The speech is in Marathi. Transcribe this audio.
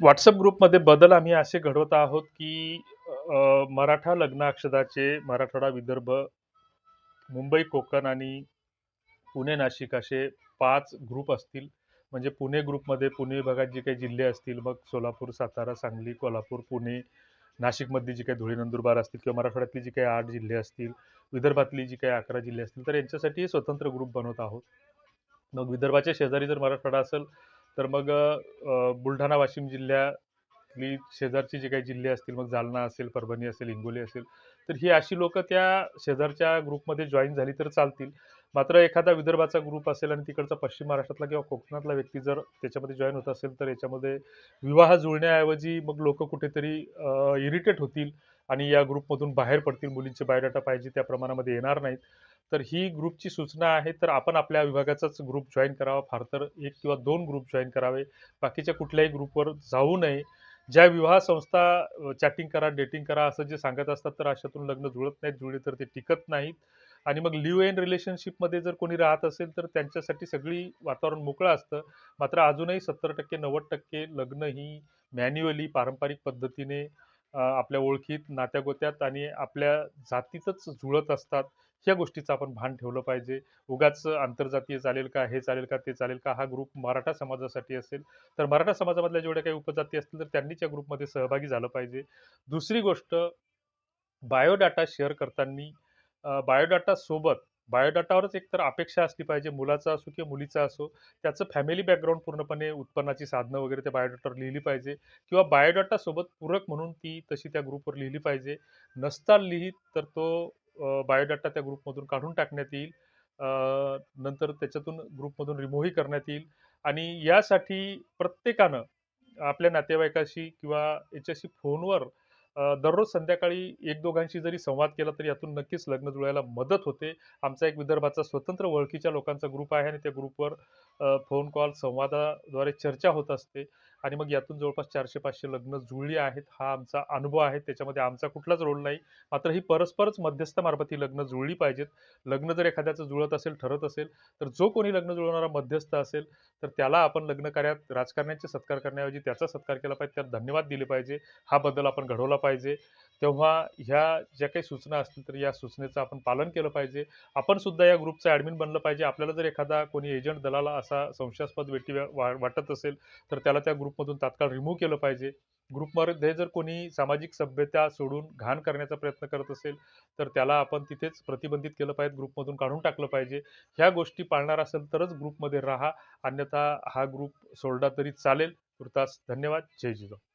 व्हॉट्सअप ग्रुपमध्ये बदल आम्ही असे घडवत आहोत की मराठा लग्नाक्षदाचे मराठवाडा विदर्भ मुंबई कोकण आणि पुणे नाशिक असे पाच ग्रुप असतील. म्हणजे पुणे ग्रुपमध्ये पुणे विभागात जे काही जिल्हे असतील मग सोलापूर सातारा सांगली कोल्हापूर पुणे नाशिकमधली जी काही धुळे नंदुरबार असतील किंवा मराठवाड्यातली जी काही आठ जिल्हे असतील विदर्भातली जी काही अकरा जिल्हे असतील तर यांच्यासाठी स्वतंत्र ग्रुप बनवत आहोत. मग विदर्भाच्या शेजारी जर मराठवाडा असेल तर मग बुलढाणा वाशिम जिल्ह्यातली शेजारची जे काही जिल्हे असतील मग जालना असेल परभणी असेल हिंगोली असेल तर ही अशी लोक त्या शेजारच्या ग्रुपमध्ये जॉईन झाली तर चालतील. मात्र एखादा विदर्भाचा ग्रुप असेल आणि तिकडचा पश्चिम महाराष्ट्रातला किंवा कोकणातला व्यक्ती जर त्याच्यामध्ये जॉईन होत असेल तर याच्यामध्ये विवाह जुळण्याऐवजी मग लोक कुठेतरी इरिटेट होतील. आणि या ग्रुपमधून बाहेर पडतील मुलींचे बायोडाटा पाहिजे त्या प्रमाणामध्ये येणार नाहीत. तर ही ग्रुपची सूचना आहे तर आपण आपल्या विभागाचाच ग्रुप जॉईन करावा. फार तर एक किंवा दोन ग्रुप जॉईन करावे. बाकीच्या कुठल्याही ग्रुपवर जाऊ नये. ज्या विवाह संस्था चॅटिंग करा डेटिंग करा असं जे सांगत असतात तर अशातून लग्न जुळत नाहीत जुळले तर ते टिकत नाहीत. आणि मग लिव्ह इन रिलेशनशिपमध्ये जर कोणी राहत असेल तर त्यांच्यासाठी सगळी वातावरण मोकळं असतं. मात्र अजूनही सत्तर टक्के नव्वद टक्के लग्न ही मॅन्युअली पारंपरिक पद्धतीने आपल्या ओळखीत नात्यागोत्यात आणि आपल्या जातीतच जुळत असतात ह्या गोष्टीचं आपण भान ठेवलं पाहिजे. उगाच आंतरजातीय चालेल का हे चालेल का ते चालेल का हा ग्रुप मराठा समाजासाठी असेल. तर मराठा समाजामधल्या जेवढ्या काही उपजाती असतील तर त्यांनीच या ग्रुपमध्ये सहभागी झालं पाहिजे. दुसरी गोष्ट बायोडाटा शेअर करताना बायोडाटा सोबत बायोडाटावरच एक तर अपेक्षा असली पाहिजे मुलाचा असो किंवा मुलीचा असो त्याचं फॅमिली बॅकग्राऊंड पूर्णपणे उत्पन्नाची साधनं वगैरे त्या बायोडाटावर लिहिली पाहिजे किंवा बायोडाटासोबत पूरक म्हणून ती तशी त्या ग्रुपवर लिहिली पाहिजे. नसता लिहित तर तो बायोडाटा त्या ग्रुपमधून काढून टाकण्यात येईल. नंतर त्याच्यातून ग्रुपमधून रिमूव्हही करण्यात येईल. आणि यासाठी प्रत्येकानं आपल्या नातेवाईकाशी किंवा याच्याशी फोनवर दररोज संध्याकाळी एक दोघांशी जरी संवाद केला तर यातून नक्कीच लग्न जुळायला मदत होते. आमचा एक विदर्भाचा स्वतंत्र ओळखीच्या लोकांचा ग्रुप आहे आणि त्या ग्रुपवर फोन कॉल संवादाद्वारे चर्चा होत असते आणि मग यातून जवळपास चारशे पाचशे लग्न जुळली आहेत. हा आमचा अनुभव आहे. त्याच्यामध्ये आमचा कुठलाच रोल नाही. मात्र ही परस्परच मध्यस्थामार्फत ही लग्न जुळली पाहिजेत. लग्न जर एखाद्याचं जुळत असेल ठरत असेल तर जो कोणी लग्न जुळवणारा मध्यस्थ असेल तर त्याला आपण लग्न कार्यात राजकारण्याचे सत्कार करण्याऐवजी त्याचा सत्कार केला पाहिजे. त्याला धन्यवाद दिले पाहिजे. हा बदल आपण घडवला पाहिजे. तेव्हा ह्या ज्या काही सूचना असतील तर या सूचनेचं आपण पालन केलं पाहिजे. आपण सुद्धा या ग्रुपचं ॲडमिन बनलं पाहिजे. आपल्याला जर एखादा कोणी एजंट दलाला असा संशयास्पद व्यक्ती वा- वाटत असेल तर त्याला त्या ग्रुपमधून तात्काळ रिमूव्ह केलं पाहिजे. ग्रुपमध्ये जर कोणी सामाजिक सभ्यता सोडून घाण करण्याचा प्रयत्न करत असेल तर त्याला आपण तिथेच प्रतिबंधित केलं पाहिजे ग्रुपमधून काढून टाकलं पाहिजे. ह्या गोष्टी पाळणार असेल तरच ग्रुपमध्ये राहा. अन्यथा हा ग्रुप सोडला तरी चालेल. तुर्तास धन्यवाद. जय जिजाऊ.